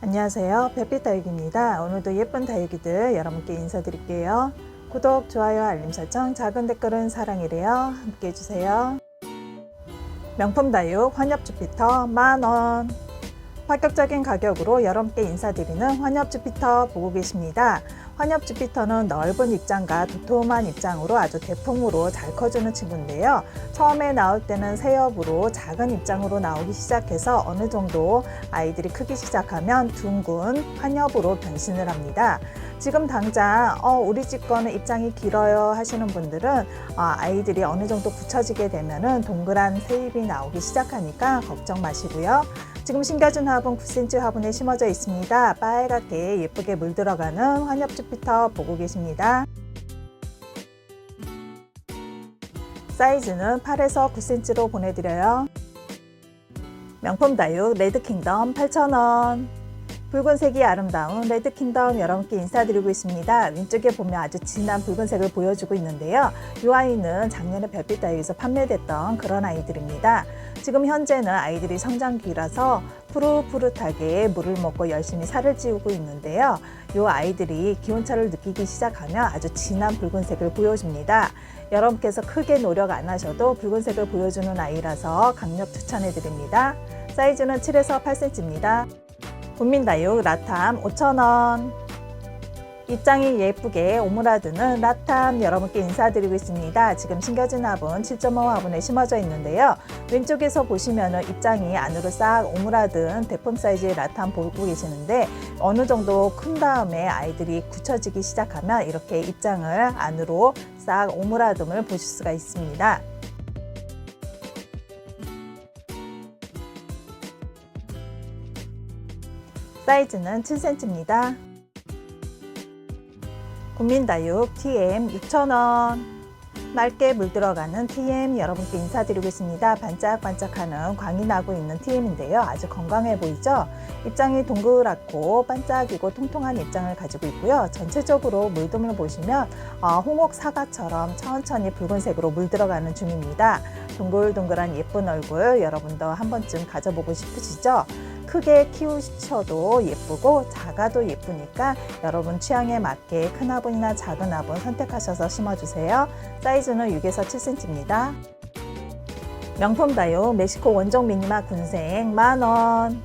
안녕하세요. 별빛 다육입니다. 오늘도 예쁜 다육이들 여러분께 인사드릴게요. 구독, 좋아요, 알림 설정, 작은 댓글은 사랑이래요. 함께 해주세요. 명품 다육 환엽 주피터 만원. 파격적인 가격으로 여러분께 인사드리는 환엽 주피터 보고 계십니다. 환엽 주피터는 넓은 입장과 도톰한 입장으로 아주 대풍으로 잘 커주는 친구인데요. 처음에 나올 때는 새엽으로 작은 입장으로 나오기 시작해서 어느 정도 아이들이 크기 시작하면 둥근 환엽으로 변신을 합니다. 지금 당장 어, 우리 집 거는 입장이 길어요 하시는 분들은 어, 아이들이 어느 정도 굳혀지게 되면은 동그란 새잎이 나오기 시작하니까 걱정 마시고요. 지금 심겨진 화분 9cm 화분에 심어져 있습니다. 빨갛게 예쁘게 물들어가는 환엽 주 피터 보고 계십니다. 사이즈는 8에서 9cm로 보내드려요. 명품 다육 레드킹덤 8,000원. 붉은색이 아름다운 레드킹덤 여러분께 인사드리고 있습니다. 왼쪽에 보면 아주 진한 붉은색을 보여주고 있는데요. 이 아이는 작년에 별빛 다육에서 판매됐던 그런 아이들입니다. 지금 현재는 아이들이 성장기라서 푸릇푸릇하게 물을 먹고 열심히 살을 찌우고 있는데요. 이 아이들이 기온차를 느끼기 시작하면 아주 진한 붉은색을 보여줍니다. 여러분께서 크게 노력 안 하셔도 붉은색을 보여주는 아이라서 강력 추천해 드립니다. 사이즈는 7에서 8cm입니다. 국민다육 라탐 5,000원. 입장이 예쁘게 오므라드는 라탐 여러분께 인사드리고 있습니다. 지금 심겨진 화분 7.5 화분에 심어져 있는데요. 왼쪽에서 보시면 입장이 안으로 싹 오므라든 대품 사이즈의 라탐 보고 계시는데 어느 정도 큰 다음에 아이들이 굳혀지기 시작하면 이렇게 입장을 안으로 싹 오므라듦을 보실 수가 있습니다. 사이즈는 7cm입니다. 국민다육 TM 6,000원. 맑게 물들어가는 TM 여러분께 인사드리고 있습니다. 반짝반짝하는 광이 나고 있는 TM인데요. 아주 건강해 보이죠? 입장이 동그랗고 반짝이고 통통한 입장을 가지고 있고요. 전체적으로 물듬을 보시면 어, 홍옥 사과처럼 천천히 붉은색으로 물들어가는 중입니다. 동글동글한 예쁜 얼굴 여러분도 한 번쯤 가져보고 싶으시죠? 크게 키우셔도 예쁘고 작아도 예쁘니까 여러분 취향에 맞게 큰 화분이나 작은 화분 선택하셔서 심어주세요. 사이즈는 6에서 7cm입니다. 명품 다육 멕시코 원종 미니마 군생 만원.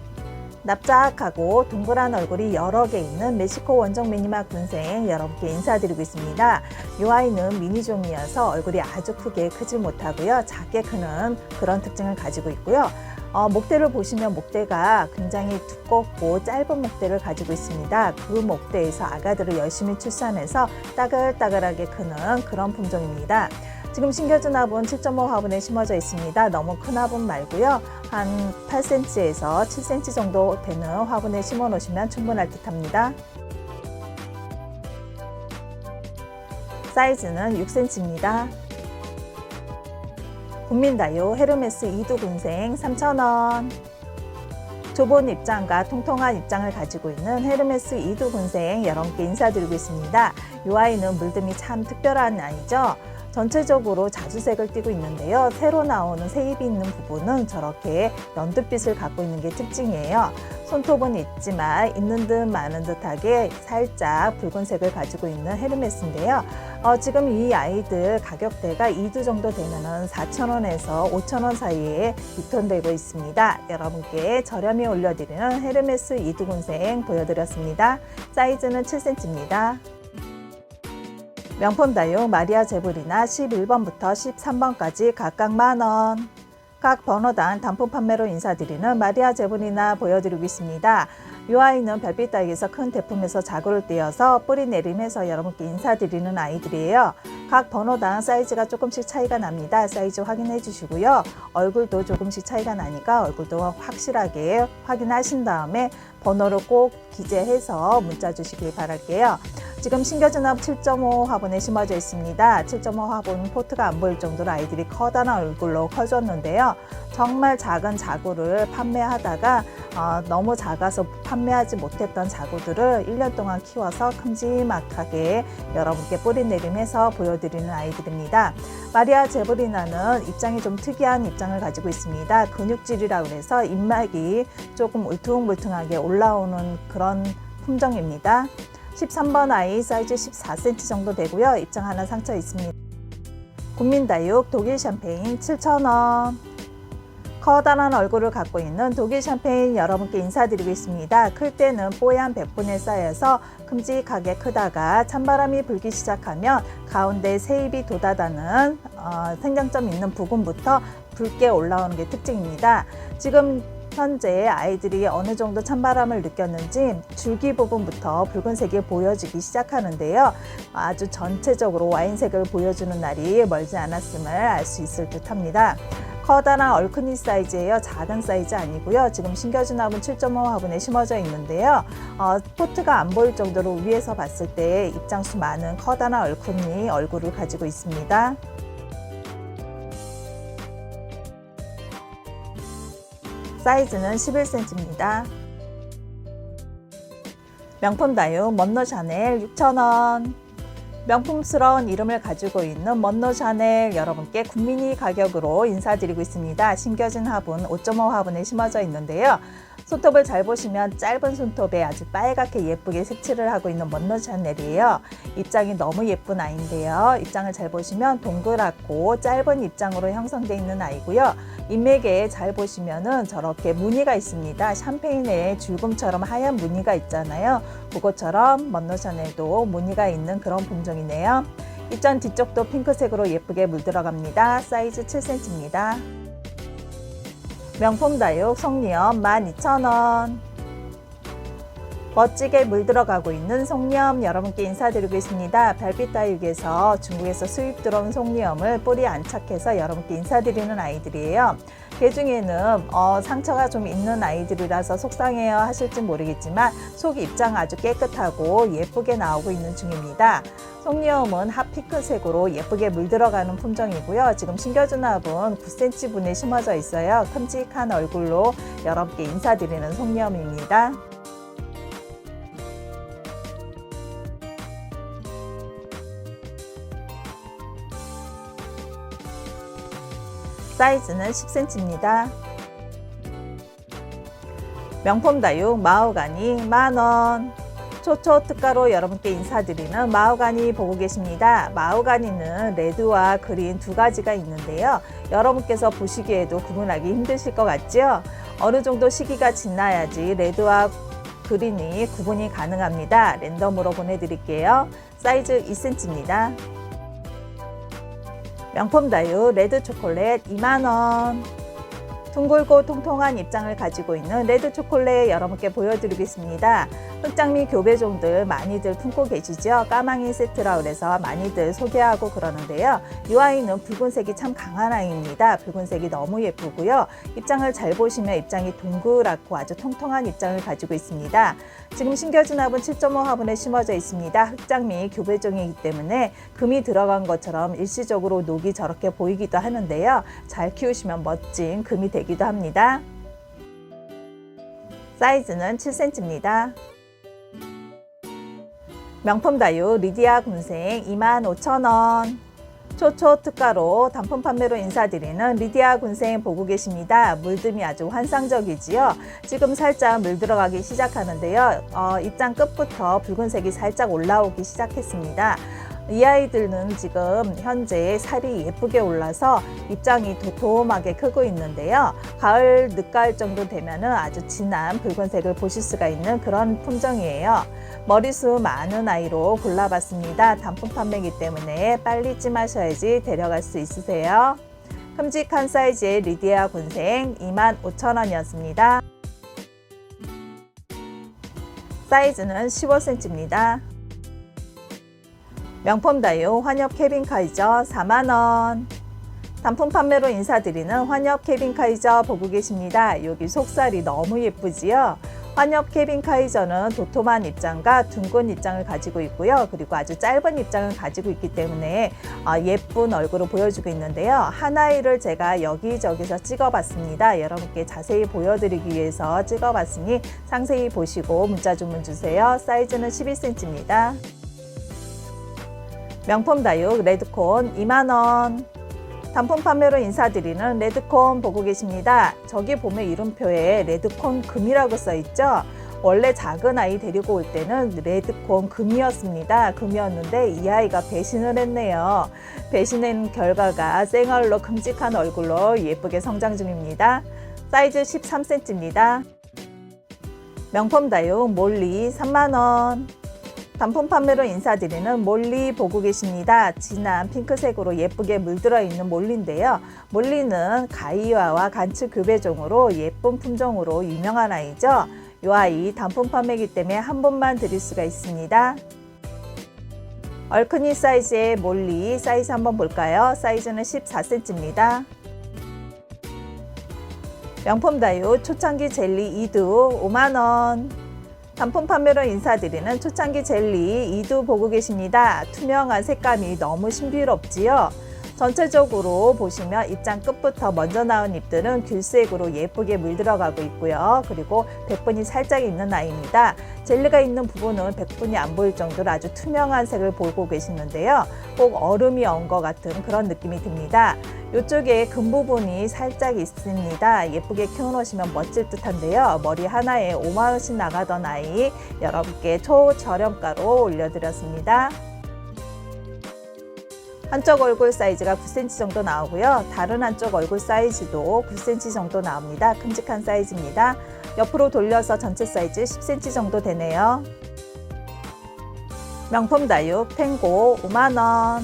납작하고 동그란 얼굴이 여러 개 있는 멕시코 원종 미니마 군생 여러분께 인사드리고 있습니다. 이 아이는 미니종이어서 얼굴이 아주 크게 크지 못하고요. 작게 크는 그런 특징을 가지고 있고요. 어, 목대를 보시면 목대가 굉장히 두껍고 짧은 목대를 가지고 있습니다. 그 목대에서 아가들을 열심히 출산해서 따글따글하게 크는 그런 품종입니다. 지금 심겨진 화분 7.5 화분에 심어져 있습니다. 너무 큰 화분 말고요. 한 8cm에서 7cm 정도 되는 화분에 심어 놓으시면 충분할 듯 합니다. 사이즈는 6cm입니다. 국민다요 헤르메스 이두군생 3,000원. 좁은 입장과 통통한 입장을 가지고 있는 헤르메스 이두군생 여러분께 인사드리고 있습니다. 이 아이는 물듬이 참 특별한 아이죠. 전체적으로 자주색을 띠고 있는데요. 새로 나오는 새잎이 있는 부분은 저렇게 연두빛을 갖고 있는 게 특징이에요. 손톱은 있지만 있는 듯 마는 듯하게 살짝 붉은색을 가지고 있는 헤르메스인데요. 어, 지금 이 아이들 가격대가 2두 정도 되면 4,000원에서 5,000원 사이에 유통되고 있습니다. 여러분께 저렴히 올려드리는 헤르메스 이두군생 보여드렸습니다. 사이즈는 7cm입니다. 명품 다육 마리아 제불이나 11번부터 13번까지 각각 만원. 각 번호당 단품 판매로 인사드리는 마리아 제분이나 보여드리고 있습니다. 이 아이는 별빛 다육에서 큰 대품에서 자구를 떼어서 뿌리 내림해서 여러분께 인사드리는 아이들이에요. 각 번호당 사이즈가 조금씩 차이가 납니다. 사이즈 확인해 주시고요. 얼굴도 조금씩 차이가 나니까 얼굴도 확실하게 확인하신 다음에 번호를 꼭 기재해서 문자 주시길 바랄게요. 지금 신겨진압 7.5 화분에 심어져 있습니다. 7.5 화분 포트가 안 보일 정도로 아이들이 커다란 얼굴로 커졌는데요. 정말 작은 자구를 판매하다가 어, 너무 작아서 판매하지 못했던 자구들을 1년 동안 키워서 큼지막하게 여러분께 뿌리 내림해서 보여드리는 아이들입니다. 마리아 제브리나는 입장이 좀 특이한 입장을 가지고 있습니다. 근육질이라고 해서 입막이 조금 울퉁불퉁하게 올라오는 그런 품종입니다. 13번 아이 사이즈 14cm 정도 되고요. 입장 하나 상처 있습니다. 국민다육 독일 샴페인 7,000원. 커다란 얼굴을 갖고 있는 독일 샴페인 여러분께 인사드리고 있습니다. 클 때는 뽀얀 백분에 쌓여서 큼직하게 크다가 찬바람이 불기 시작하면 가운데 세입이 돋아다는 어, 생장점 있는 부분부터 붉게 올라오는 게 특징입니다. 지금 현재 아이들이 어느 정도 찬바람을 느꼈는지 줄기 부분부터 붉은색이 보여지기 시작하는데요. 아주 전체적으로 와인색을 보여주는 날이 멀지 않았음을 알 수 있을 듯 합니다. 커다란 얼큰이 사이즈예요. 작은 사이즈 아니고요. 지금 신겨준 화분 7.5 화분에 심어져 있는데요. 어, 포트가 안 보일 정도로 위에서 봤을 때 입장수 많은 커다란 얼큰이 얼굴을 가지고 있습니다. 사이즈는 11cm입니다. 명품 다육 먼너 샤넬 6,000원. 명품스러운 이름을 가지고 있는 먼너 샤넬 여러분께 국민이 가격으로 인사드리고 있습니다. 신겨진 화분 5.5 화분에 심어져 있는데요. 손톱을 잘 보시면 짧은 손톱에 아주 빨갛게 예쁘게 색칠을 하고 있는 먼너 샤넬이에요. 입장이 너무 예쁜 아이인데요. 입장을 잘 보시면 동그랗고 짧은 입장으로 형성되어 있는 아이고요. 인맥에 잘 보시면은 저렇게 무늬가 있습니다. 샴페인에 줄금처럼 하얀 무늬가 있잖아요. 그것처럼 샤넬도 무늬가 있는 그런 품종이네요. 입장 뒤쪽도 핑크색으로 예쁘게 물들어갑니다. 사이즈 7cm입니다. 명품 다육 송리엄 12,000원. 멋지게 물들어가고 있는 송리엄 여러분께 인사드리고 있습니다. 별빛 다육에서 중국에서 수입 들어온 송리엄을 뿌리 안착해서 여러분께 인사드리는 아이들이에요. 그 중에는 어, 상처가 좀 있는 아이들이라서 속상해요 하실지 모르겠지만 속 입장 아주 깨끗하고 예쁘게 나오고 있는 중입니다. 송리엄은 핫핑크색으로 예쁘게 물들어가는 품종이고요. 지금 신겨준 합은 9cm 분에 심어져 있어요. 큼직한 얼굴로 여러분께 인사드리는 송리엄입니다. 사이즈는 10cm입니다. 명품 다육 마호가니 만원. 초초 특가로 여러분께 인사드리는 마호가니 보고 계십니다. 마호가니는 레드와 그린 두 가지가 있는데요. 여러분께서 보시기에도 구분하기 힘드실 것 같죠? 어느 정도 시기가 지나야지 레드와 그린이 구분이 가능합니다. 랜덤으로 보내드릴게요. 사이즈 2cm입니다. 명품 다육 레드 초콜릿 2만원. 둥글고 통통한 입장을 가지고 있는 레드 초콜릿 여러분께 보여드리겠습니다. 흑장미 교배종들 많이들 품고 계시죠? 까망이 세트라 그래서 많이들 소개하고 그러는데요. 이 아이는 붉은색이 참 강한 아이입니다. 붉은색이 너무 예쁘고요. 입장을 잘 보시면 입장이 동그랗고 아주 통통한 입장을 가지고 있습니다. 지금 신겨진 화분 7.5 화분에 심어져 있습니다. 흑장미 교배종이기 때문에 금이 들어간 것처럼 일시적으로 녹이 저렇게 보이기도 하는데요. 잘 키우시면 멋진 금이 되 기도 합니다. 사이즈는 7cm입니다. 명품 다육 리디아 군생 25,000원. 초초 특가로 단품 판매로 인사드리는 리디아 군생 보고 계십니다. 물듬이 아주 환상적이지요. 지금 살짝 물 들어가기 시작하는데요. 어, 입장 끝부터 붉은색이 살짝 올라오기 시작했습니다. 이 아이들은 지금 현재 살이 예쁘게 올라서 입장이 도톰하게 크고 있는데요. 가을, 늦가을 정도 되면은 아주 진한 붉은색을 보실 수가 있는 그런 품종이에요. 머리수 많은 아이로 골라봤습니다. 단품 판매이기 때문에 빨리 찜하셔야지 데려갈 수 있으세요. 큼직한 사이즈의 리디아 군생 25,000원이었습니다. 사이즈는 15cm입니다. 명품 다육 환엽 캐빈 카이저 4만원. 단품 판매로 인사드리는 환엽 캐빈 카이저 보고 계십니다. 여기 속살이 너무 예쁘지요? 환엽 케빈 카이저는 도톰한 입장과 둥근 입장을 가지고 있고요. 그리고 아주 짧은 입장을 가지고 있기 때문에 어, 예쁜 얼굴을 보여주고 있는데요. 하나이를 제가 여기저기서 찍어봤습니다. 여러분께 자세히 보여드리기 위해서 찍어봤으니 상세히 보시고 문자 주문 주세요. 사이즈는 11cm입니다. 명품 다육 레드콘 2만원. 단품 판매로 인사드리는 레드콘 보고 계십니다. 저기 보면 이름표에 레드콘 금이라고 써 있죠. 원래 작은 아이 데리고 올 때는 레드콘 금이었습니다. 금이었는데 이 아이가 배신을 했네요. 배신한 결과가 생얼로 큼직한 얼굴로 예쁘게 성장 중입니다. 사이즈 13cm입니다. 명품 다육 몰리 3만원. 단품 판매로 인사드리는 몰리 보고 계십니다. 진한 핑크색으로 예쁘게 물들어 있는 몰리인데요. 몰리는 가이와와 간츠 교배종으로 예쁜 품종으로 유명한 아이죠. 이 아이 단품 판매이기 때문에 한 번만 드릴 수가 있습니다. 얼큰이 사이즈의 몰리 사이즈 한번 볼까요? 사이즈는 14cm입니다. 명품 다유 초창기 젤리 2두 5만원. 단품 판매로 인사드리는 초창기 젤리 2두 보고 계십니다. 투명한 색감이 너무 신비롭지요. 전체적으로 보시면 입장 끝부터 먼저 나온 잎들은 귤색으로 예쁘게 물들어가고 있고요. 그리고 백분이 살짝 있는 아이입니다. 젤리가 있는 부분은 백분이 안 보일 정도로 아주 투명한 색을 보고 계시는데요. 꼭 얼음이 온 것 같은 그런 느낌이 듭니다. 이쪽에 금 부분이 살짝 있습니다. 예쁘게 키워놓으시면 멋질 듯한데요. 머리 하나에 5만 원씩 나가던 아이 여러분께 초저렴가로 올려드렸습니다. 한쪽 얼굴 사이즈가 9cm 정도 나오고요. 다른 한쪽 얼굴 사이즈도 9cm 정도 나옵니다. 큼직한 사이즈입니다. 옆으로 돌려서 전체 사이즈 10cm 정도 되네요. 명품 다육 탱고 5만원.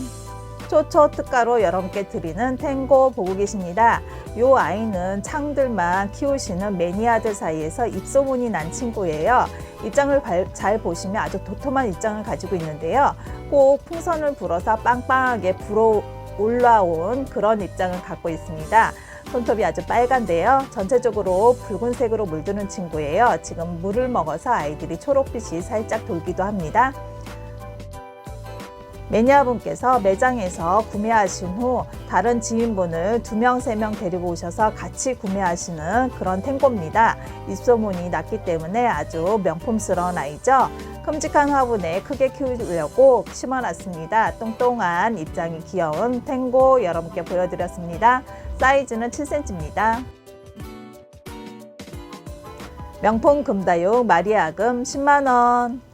초초 특가로 여러분께 드리는 탱고 보고 계십니다. 이 아이는 창들만 키우시는 매니아들 사이에서 입소문이 난 친구예요. 입장을 잘 보시면 아주 도톰한 입장을 가지고 있는데요. 꼭 풍선을 불어서 빵빵하게 불어 올라온 그런 입장을 갖고 있습니다. 손톱이 아주 빨간데요. 전체적으로 붉은색으로 물드는 친구예요. 지금 물을 먹어서 아이들이 초록빛이 살짝 돌기도 합니다. 매니아분께서 매장에서 구매하신 후 다른 지인분을 두 명, 세 명 데리고 오셔서 같이 구매하시는 그런 탱고입니다. 입소문이 났기 때문에 아주 명품스러운 아이죠. 큼직한 화분에 크게 키우려고 심어놨습니다. 똥똥한 입장이 귀여운 탱고 여러분께 보여드렸습니다. 사이즈는 7cm입니다. 명품 금다육 마리아금 10만원.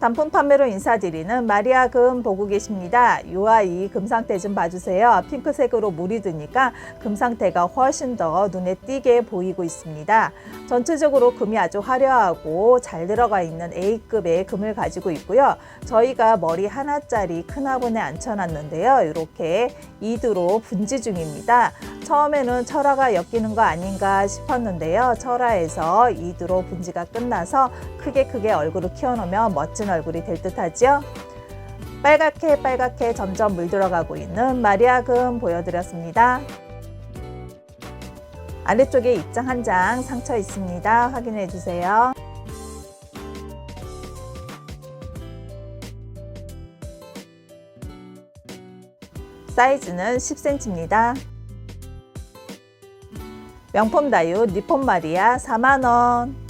단품 판매로 인사드리는 마리아 금 보고 계십니다. 이 아이 금 상태 좀 봐주세요. 핑크색으로 물이 드니까 금 상태가 훨씬 더 눈에 띄게 보이고 있습니다. 전체적으로 금이 아주 화려하고 잘 들어가 있는 A급의 금을 가지고 있고요. 저희가 머리 하나짜리 큰 화분에 앉혀놨는데요. 이렇게 이두로 분지 중입니다. 처음에는 철화가 엮이는 거 아닌가 싶었는데요. 철화에서 이두로 분지가 끝나서 크게 크게 얼굴을 키워놓으면 멋진 얼굴이 될 듯하죠. 빨갛게 빨갛게 점점 물들어가고 있는 마리아금 보여드렸습니다. 아래쪽에 입장 한 장 상처 있습니다. 확인해 주세요. 사이즈는 10cm입니다. 명품 다유 니폰 마리아 4만원.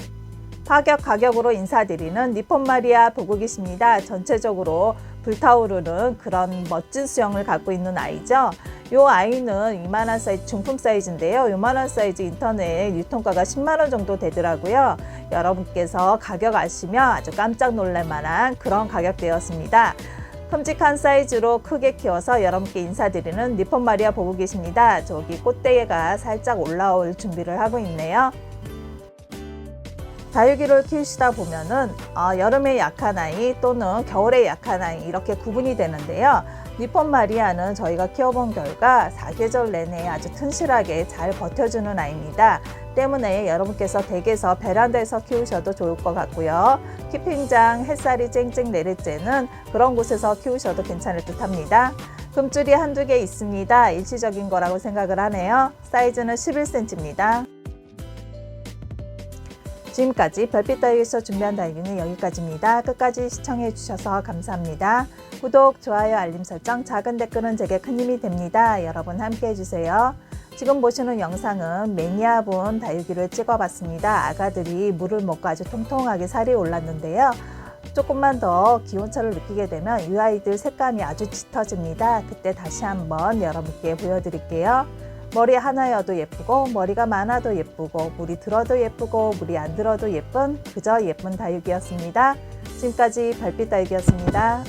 파격 가격으로 인사드리는 니폰 마리아 보고 계십니다. 전체적으로 불타오르는 그런 멋진 수영을 갖고 있는 아이죠. 이 아이는 이만한 사이즈 중품 사이즈인데요. 이만한 사이즈 인터넷 유통가가 10만 원 정도 되더라고요. 여러분께서 가격 아시면 아주 깜짝 놀랄 만한 그런 가격대였습니다. 큼직한 사이즈로 크게 키워서 여러분께 인사드리는 니폰 마리아 보고 계십니다. 저기 꽃대가 살짝 올라올 준비를 하고 있네요. 다육이를 키우시다 보면은 어, 여름에 약한 아이 또는 겨울에 약한 아이 이렇게 구분이 되는데요. 니폰 마리아는 저희가 키워본 결과 사계절 내내 아주 튼실하게 잘 버텨주는 아이입니다. 때문에 여러분께서 댁에서 베란다에서 키우셔도 좋을 것 같고요. 키핑장 햇살이 쨍쨍 내릴 때는 그런 곳에서 키우셔도 괜찮을 듯 합니다. 금줄이 한두 개 있습니다. 일시적인 거라고 생각을 하네요. 사이즈는 11cm입니다. 지금까지 별빛 다육에서 준비한 다육이는 여기까지입니다. 끝까지 시청해 주셔서 감사합니다. 구독, 좋아요, 알림 설정, 작은 댓글은 제게 큰 힘이 됩니다. 여러분 함께 해주세요. 지금 보시는 영상은 매니아분 다육이를 찍어봤습니다. 아가들이 물을 먹고 아주 통통하게 살이 올랐는데요. 조금만 더 기온차를 느끼게 되면 이 아이들 색감이 아주 짙어집니다. 그때 다시 한번 여러분께 보여드릴게요. 머리 하나여도 예쁘고 머리가 많아도 예쁘고 물이 들어도 예쁘고 물이 안 들어도 예쁜 그저 예쁜 다육이었습니다. 지금까지 별빛 다육이었습니다.